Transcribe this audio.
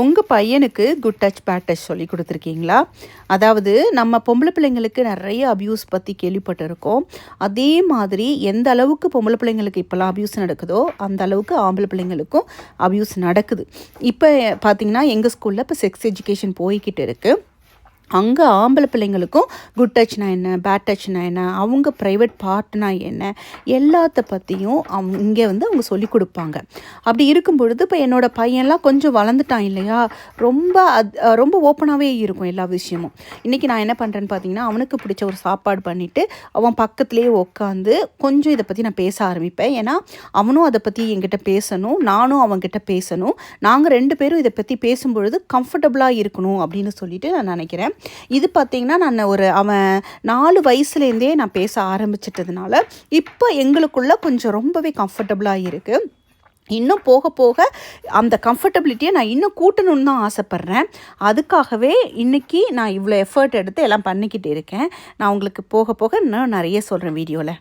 உங்கள் பையனுக்கு good touch bad touch சொல்லி கொடுத்துருக்கீங்களா? அதாவது நம்ம பொம்பளை பிள்ளைங்களுக்கு நிறைய அப்யூஸ் பற்றி கேள்விப்பட்டிருக்கோம். அதே மாதிரி எந்த அளவுக்கு பொம்பளை பிள்ளைங்களுக்கு இப்போல்லாம் அப்யூஸ் நடக்குதோ அந்த அளவுக்கு ஆம்பளை பிள்ளைங்களுக்கும் அப்யூஸ் நடக்குது. இப்போ பார்த்தீங்கன்னா எங்கள் ஸ்கூலில் இப்போ செக்ஸ் எஜுகேஷன் போய்கிட்டு இருக்குது அங்கே ஆம்பளை பிள்ளைங்களுக்கும் குட் டச்னா என்ன பேட் டச்னா என்ன அவங்க ப்ரைவேட் பார்ட்னா என்ன எல்லாத்த பற்றியும் அவங்க இங்கே வந்து அவங்க சொல்லிக் கொடுப்பாங்க. அப்படி இருக்கும் பொழுது இப்போ என்னோடய பையன்லாம் கொஞ்சம் வளர்ந்துட்டான் இல்லையா? ரொம்ப அது ரொம்ப ஓப்பனாகவே இருக்கும் எல்லா விஷயமும். இன்றைக்கி நான் என்ன பண்ணுறேன்னு பார்த்தீங்கன்னா அவனுக்கு பிடிச்ச ஒரு சாப்பாடு பண்ணிவிட்டு அவன் பக்கத்துலேயே உட்காந்து கொஞ்சம் இதை பற்றி நான் பேச ஆரம்பிப்பேன். ஏன்னா அவனும் அதை பற்றி என்கிட்ட பேசணும் நானும் அவன்கிட்ட பேசணும். நாங்கள் ரெண்டு பேரும் இதை பற்றி பேசும்பொழுது கம்ஃபர்டபுளாக இருக்கணும் அப்படின்னு சொல்லிட்டு நான் நினைக்கிறேன். இது பார்த்திங்கன்னா நான் ஒரு அவன் நாலு வயசுலேருந்தே நான் பேச ஆரம்பிச்சிட்டதுனால இப்போ எங்களுக்குள்ள கொஞ்சம் ரொம்பவே கம்ஃபர்டபுளாக இருக்குது இன்னும் போக போக அந்த கம்ஃபர்டபிலிட்டியை நான் இன்னும் கூட்டணும்னு தான் ஆசைப்பட்றேன். அதுக்காகவே இன்றைக்கி நான் இவ்வளோ எஃபர்ட் எடுத்து எல்லாம் பண்ணிக்கிட்டு இருக்கேன். நான் உங்களுக்கு போக போக இன்னும் நிறைய சொல்கிறேன் வீடியோவில்